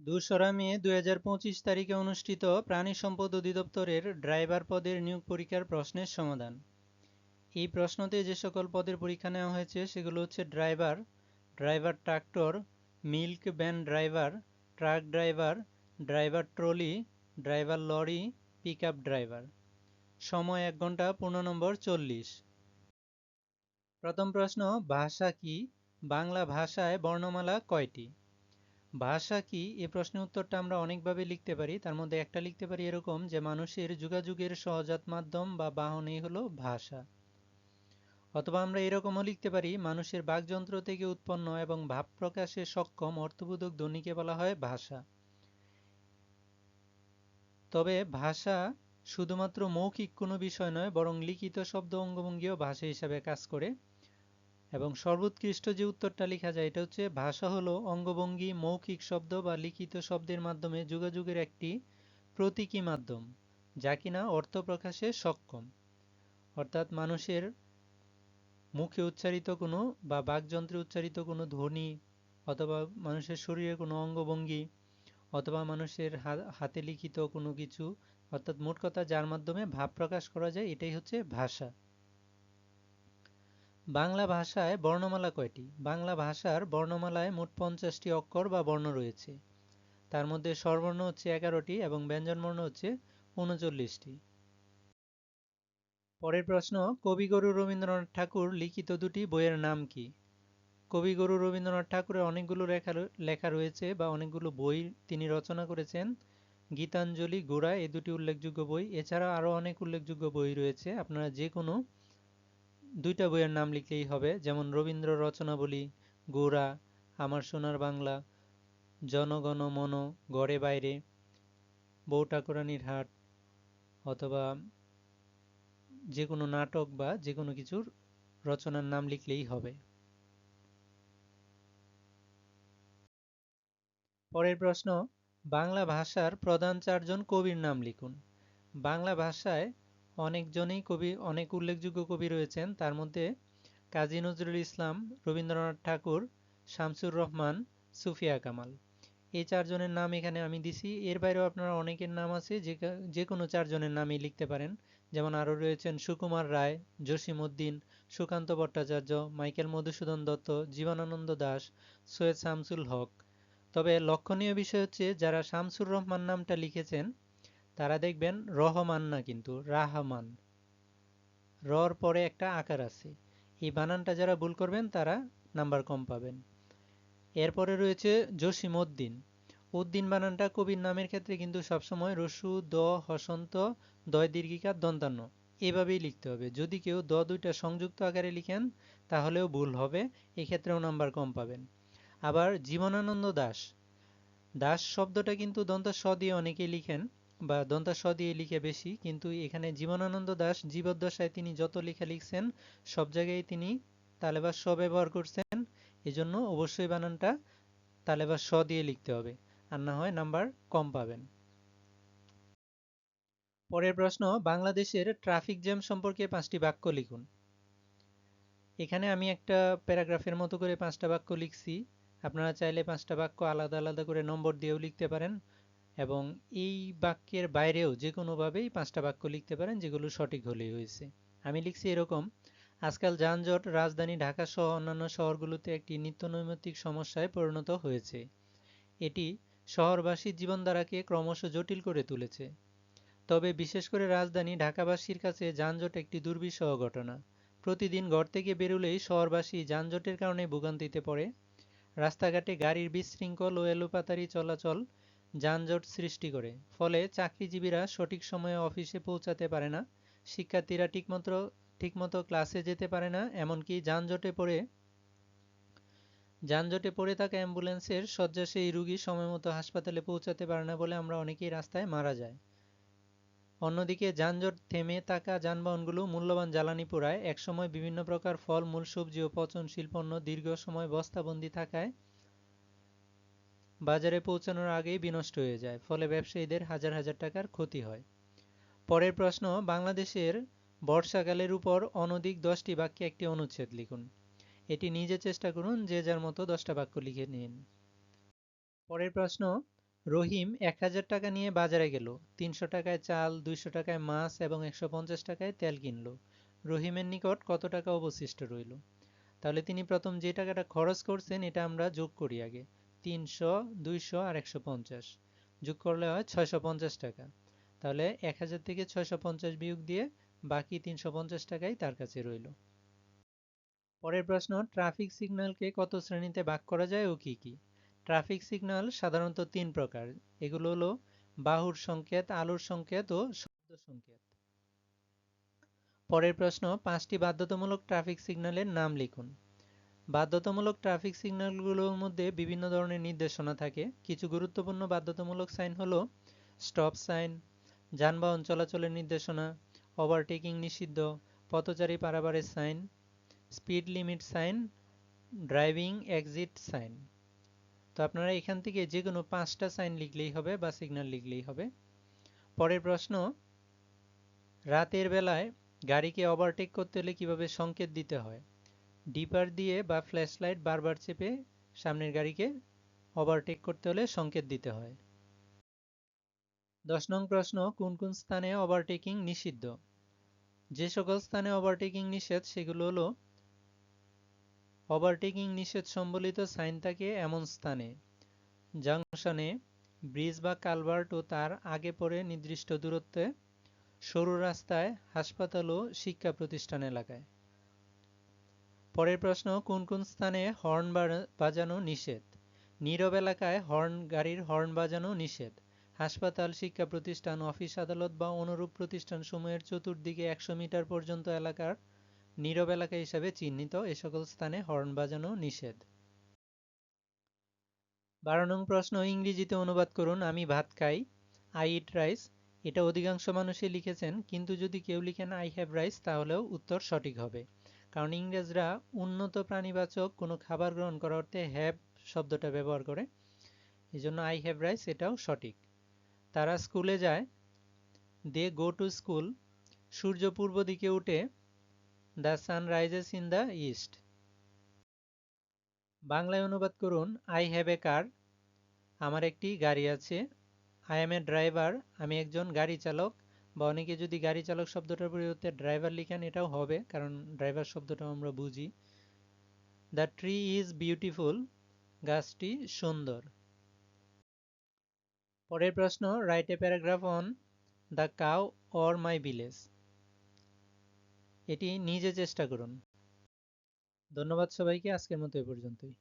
দোসরা মে দুই তারিখে অনুষ্ঠিত প্রাণী সম্পদ অধিদপ্তরের ড্রাইভার পদের নিয়োগ পরীক্ষার প্রশ্নের সমাধান। এই প্রশ্নতে যে সকল পদের পরীক্ষা নেওয়া হয়েছে সেগুলো হচ্ছে driver driver tractor, milk van driver, truck driver driver trolley, driver lorry pick driver. সময় এক ঘণ্টা পূর্ণ নম্বর চল্লিশ। প্রথম প্রশ্ন, ভাষা কি? বাংলা ভাষায় বর্ণমালা কয়টি? ভাষা কি? এ প্রশ্নের উত্তরটা আমরা অনেকভাবে লিখতে পারি। তার মধ্যে একটা লিখতে পারি এরকম যে, মানুষের যোগাযোগের সহজাত মাধ্যম বা বাহনই হলো ভাষা। অথবা আমরা এরকমও লিখতে পারি, মানুষের বাকযন্ত্র থেকে উৎপন্ন এবং ভাব প্রকাশে সক্ষম অর্থবোধক ধ্বনিকে বলা হয় ভাষা। তবে ভাষা শুধুমাত্র মৌখিক কোনো বিষয় নয়, বরং লিখিত শব্দ অঙ্গভঙ্গিও ভাষা হিসাবে কাজ করে। এবং সর্বোৎকৃষ্ট যে উত্তরটা লেখা যায়, এটা হচ্ছে, ভাষা হলো অঙ্গভঙ্গি, মৌখিক শব্দ বা লিখিত শব্দের মাধ্যমে যোগাযোগের একটি প্রতীকী মাধ্যম, যা কিনা অর্থ প্রকাশে সক্ষম। অর্থাৎ মানুষের মুখে উচ্চারিত কোনো বা বাকযন্ত্রে উচ্চারিত কোনো ধ্বনি অথবা মানুষের শরীরে কোনো অঙ্গভঙ্গি অথবা মানুষের হাতে লিখিত কোনো কিছু, অর্থাৎ মোট কথা যার মাধ্যমে ভাব প্রকাশ করা যায়, এটাই হচ্ছে ভাষা। বাংলা ভাষায় বর্ণমালা কয়টি? বাংলা ভাষার বর্ণমালায় মোট পঞ্চাশটি অক্ষর বা বর্ণ রয়েছে। তার মধ্যে স্বরবর্ণ হচ্ছে এগারোটি এবং ব্যঞ্জনবর্ণ হচ্ছে উনচল্লিশটি। পরের প্রশ্ন, কবিগুরু রবীন্দ্রনাথ ঠাকুর লিখিত দুটি বইয়ের নাম কি? কবিগুরু রবীন্দ্রনাথ ঠাকুরের অনেকগুলো লেখা লেখা রয়েছে বা অনেকগুলো বই তিনি রচনা করেছেন। গীতাঞ্জলি, গোড়া এই দুটি উল্লেখযোগ্য বই। এছাড়া আরও অনেক উল্লেখযোগ্য বই রয়েছে। আপনারা যে কোনো দুইটা বইয়ের নাম লিখলেই হবে। যেমন রবীন্দ্র রচনাবলী গোড়া আমার সোনার বাংলা জনগণ মন গড়ে বাইরে, বউ ঠাকুরানির হাট, অথবা যে কোনো নাটক বা যে কোনো কিছুর রচনার নাম লিখলেই হবে। পরের প্রশ্ন, বাংলা ভাষার প্রধান চারজন কবির নাম লিখুন। বাংলা ভাষায় অনেকজনেই কবি, অনেক উল্লেখযোগ্য কবি রয়েছেন। তার মধ্যে কাজী নজরুল ইসলাম, রবীন্দ্রনাথ ঠাকুর, শামসুর রহমান, সুফিয়া কামাল। এই চারজনের নাম এখানে আমি দিছি। এর বাইরেও আপনারা অনেকের নাম আছে, যে কোনো চারজনের নামই লিখতে পারেন। যেমন আরও রয়েছেন সুকুমার রায়, জসিম উদ্দিন, সুকান্ত ভট্টাচার্য, মাইকেল মধুসূদন দত্ত, জীবনানন্দ দাস, সৈয়দ শামসুল হক। তবে লক্ষণীয় বিষয় হচ্ছে, যারা শামসুর রহমান নামটা লিখেছেন তারা দেখবেন রহমান না কিন্তু রাহমান। রর পরে একটা আকার আছে। এই বানানটা যারা ভুল করবেন, তারা নাম্বার কম পাবেন। এরপরে রয়েছে জসিম উদ্দিন। উদ্দিন বানানটা কবির নামের ক্ষেত্রে কিন্তু সবসময় রসু, দ, হসন্ত, দয় দীর্ঘিকার দন্তান্ন এভাবেই লিখতে হবে। যদি কেউ দ দুইটা সংযুক্ত আকারে লিখেন, তাহলেও ভুল হবে, এক্ষেত্রেও নাম্বার কম পাবেন। আবার জীবনানন্দ দাস। দাস শব্দটা কিন্তু দন্ত স দিয়ে অনেকেই লিখেন। বা দন্তা স দিয়ে লিখে বেশি, কিন্তু এখানে জীবনানন্দ দাস, জীবদ্দশায় তিনি যত লেখা লিখছেন, সব জায়গায় তিনি তালেবাস স ব্যবহার করছেন। এজন্য অবশ্যই বানানটা তালেবাস স দিয়ে লিখতে হবে, আর না হয় নাম্বার কম পাবেন। পরের প্রশ্ন, বাংলাদেশের ট্রাফিক জ্যাম সম্পর্কে পাঁচটি বাক্য লিখুন। এখানে আমি একটা প্যারাগ্রাফের মতো করে পাঁচটা বাক্য লিখছি। আপনারা চাইলে পাঁচটা বাক্য আলাদা আলাদা করে নম্বর দিয়েও লিখতে পারেন। এবং এই বাক্যের বাইরেও যে কোনোভাবেই পাঁচটা বাক্য লিখতে পারেন যেগুলো সঠিক হলেই হয়েছে। আমি লিখছি এরকম, আজকাল যানজট রাজধানী ঢাকা সহ অন্যান্য শহরগুলোতে একটি নিত্যনৈমিত্তিক সমস্যায় পরিণত হয়েছে। এটি শহরবাসীর জীবনধারাকে ক্রমশ জটিল করে তুলেছে। তবে বিশেষ করে রাজধানী ঢাকাবাসীর কাছে যানজট একটি দুর্বিষহ ঘটনা। প্রতিদিন ঘর থেকে বেরোলেই শহরবাসী যানজটের কারণে ভোগান্তিতে পড়ে। রাস্তাঘাটে গাড়ির বিশৃঙ্খল ও এলোপাতারি চলাচল যানজট সৃষ্টি করে। ফলে চাকরিজীবীরা সঠিক সময়ে অফিসে পৌঁছাতে পারে না, শিক্ষার্থীরা ঠিকমতো ঠিকমতো ক্লাসে যেতে পারে না, এমনকি যানজটে পড়ে যানজটে পড়ে থাকা অ্যাম্বুলেন্সের শয্যাশায়ী রুগী সময়মতো হাসপাতালে পৌঁছাতে পারে না বলে আমরা অনেকেই রাস্তায় মারা যায় অন্যদিকে যানজট থেমে থাকা যানবাহনগুলো মূল্যবান জ্বালানি পোড়ায়। একসময় বিভিন্ন প্রকার ফল, মূল সবজি ও পচনশীল পণ্য দীর্ঘ সময় বস্তাবন্দি থাকায় বাজারে পৌঁছানোর আগেই বিনষ্ট হয়ে যায়, ফলে ব্যবসায়ীদের হাজার হাজার টাকার ক্ষতি হয়। পরের প্রশ্ন, বাংলাদেশের বর্ষাকালের উপর অনধিক দশটি বাক্যে একটি অনুচ্ছেদ লিখুন। এটি নিজে চেষ্টা করুন, যে যার মতো দশটা বাক্য লিখে নিন। পরের প্রশ্ন, রহিম এক হাজার টাকা নিয়ে বাজারে গেল। তিনশো টাকায় চাল, দুইশো টাকায় মাছ এবং একশো পঞ্চাশ টাকায় তেল কিনল। রহিমের নিকট কত টাকা অবশিষ্ট রইল? তাহলে তিনি প্রথম যে টাকাটা খরচ করছেন, এটা আমরা যোগ করি আগে। তিনশো, দুইশো আর একশো পঞ্চাশ। যোগ করলে হয় ছয়শো পঞ্চাশ টাকা। তাহলে এক হাজার থেকে ছয়শো পঞ্চাশ বিয়োগ দিয়ে বাকি তিনশো পঞ্চাশ টাকাই তার কাছে রইল। পরের প্রশ্ন ট্রাফিক সিগন্যালকে কত শ্রেণীতে ভাগ করা যায় ও কি কি? ট্রাফিক সিগন্যাল সাধারণত তিন প্রকার। এগুলো হলো বাহুর সংকেত, আলোর সংকেত ও শব্দ সংকেত। পরের প্রশ্ন, পাঁচটি বাধ্যতামূলক ট্রাফিক সিগন্যালের নাম লিখুন। বাধ্যতামূলক ট্রাফিক সিগন্যালগুলোর মধ্যে বিভিন্ন ধরনের নির্দেশনা থাকে। কিছু গুরুত্বপূর্ণ বাধ্যতামূলক সাইন হলো স্টপ সাইন যানবাহন চলাচলের নির্দেশনা ওভারটেকিং নিষিদ্ধ, পথচারী পারাবারের sign speed limit sign driving exit sign তো আপনারা এখান থেকে যে কোনো পাঁচটা সাইন লিখলেই হবে বা সিগন্যাল লিখলেই হবে। পরের প্রশ্ন, রাতের বেলায় গাড়িকে ওভারটেক করতে হলে কীভাবে সংকেত দিতে হয়? ডিপার দিয়ে বা ফ্ল্যাশ লাইট বারবার চেপে সামনের গাড়িকে ওভারটেক করতে হলে সংকেত দিতে হয়। দশ নং প্রশ্ন, কোন কোন স্থানে ওভারটেকিং নিষিদ্ধ? যে সকল স্থানে ওভারটেকিং নিষেধ, সেগুলো হলো ওভারটেকিং নিষেধ সম্বলিত সাইন থাকে এমন স্থানে, জাংশনে ব্রিজ বা কালভার্ট ও তার আগে পরে নির্দিষ্ট দূরত্বে, সরু রাস্তায়, হাসপাতাল ও শিক্ষা প্রতিষ্ঠান এলাকায়। পরের প্রশ্ন, কোন কোন স্থানে হর্ন বাজানো নিষেধ? নীরব এলাকায় হর্ন, গাড়ির হর্ন বাজানো নিষেধ। হাসপাতাল, শিক্ষা প্রতিষ্ঠান, অফিস আদালত বা অনুরূপ প্রতিষ্ঠান সমূহের চতুর্দিকে একশো মিটার পর্যন্ত এলাকার নীরব এলাকা হিসাবে চিহ্নিত। এ সকল স্থানে হর্ন বাজানো নিষেধ। বারো নং প্রশ্ন, ইংরেজিতে অনুবাদ করুন, আমি ভাত খাই আই ইট রাইস এটা অধিকাংশ মানুষই লিখেছেন, কিন্তু যদি কেউ লিখেন আই হ্যাভ রাইস তাহলেও উত্তর সঠিক হবে। কারণ ইংরেজরা উন্নত প্রাণীবাচক কোনো খাবার গ্রহণ করার অর্থে হ্যাভ শব্দটা ব্যবহার করে। এই জন্য আই হ্যাভ রাইস এটাও সঠিক। তারা স্কুলে যায় দে গো টু স্কুল সূর্য পূর্ব দিকে উঠে the sun rises in the east বাংলায় অনুবাদ করুন আই হ্যাভ এ কার আমার একটি গাড়ি আছে আই এম এ ড্রাইভার আমি একজন গাড়ি চালক বা অনেকে যদি গাড়ি চালক শব্দটার পরিবর্তে ড্রাইভার লিখেন, এটাও হবে, কারণ ড্রাইভার শব্দটাও আমরা বুঝি। দ্য ট্রি ইজ বিউটিফুল গাছটি সুন্দর। পরের প্রশ্ন write a paragraph on the cow or my village এটি নিজে চেষ্টা করুন। ধন্যবাদ সবাইকে, আজকের মতো এ পর্যন্তই।